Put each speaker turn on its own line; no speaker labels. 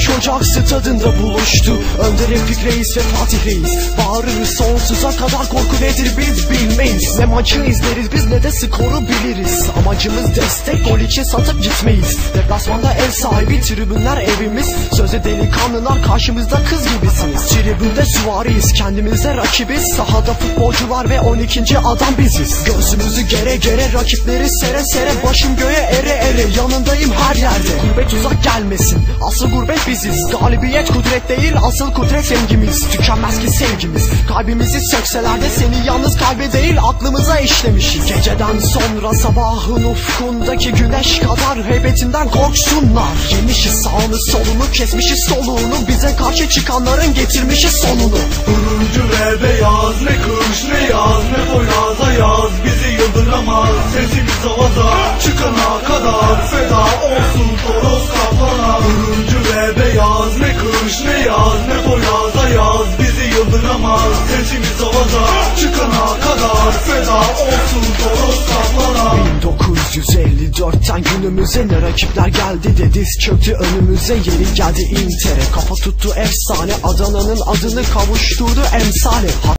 15 Ocak stadında buluştu. Önder Refik Reis ve Fatih Reis. Bağırırız sonsuza kadar korku nedir biz bilmeyiz. Ne maçı izleriz biz ne de skoru biliriz. Amacımız destek gol için satıp gitmeyiz. Deplasmanda ev sahibi tribünler evimiz. Sözde delikanlılar karşımızda kız gibisiniz. Tribünde süvariyiz kendimize rakibiz. Sahada futbolcular ve 12. adam biziz. Göğsümüzü gere gere rakipleri sere sere Başım göğe yanındayım her yerde. Gurbet uzak gelmesin. Asıl gurbet biziz. Galibiyet kudret değil asıl kudret rengimiz Tükenmez ki sevgimiz. Kalbimizi sökseler de seni yalnız kalbe değil aklımıza işlemişiz. Geceden sonra sabahın ufkundaki güneş kadar heybetinden korksunlar. Yemişiz sağını solunu kesmişiz soluğunu. Bize karşı çıkanların getirmişiz sonunu.
Turuncu ve beyaz ne kış ne yaz ne boyaza yaz. Bizi yıldıramaz sesimiz avaza Çıkana kadar sesimiz avaza Çıkana kadar feda olsun toros kaplana
1954'ten günümüze ne rakipler geldi de diz çöktü önümüze. Yeri geldi Inter'e kafa tuttu efsane. Adana'nın adını kavuşturdu emsale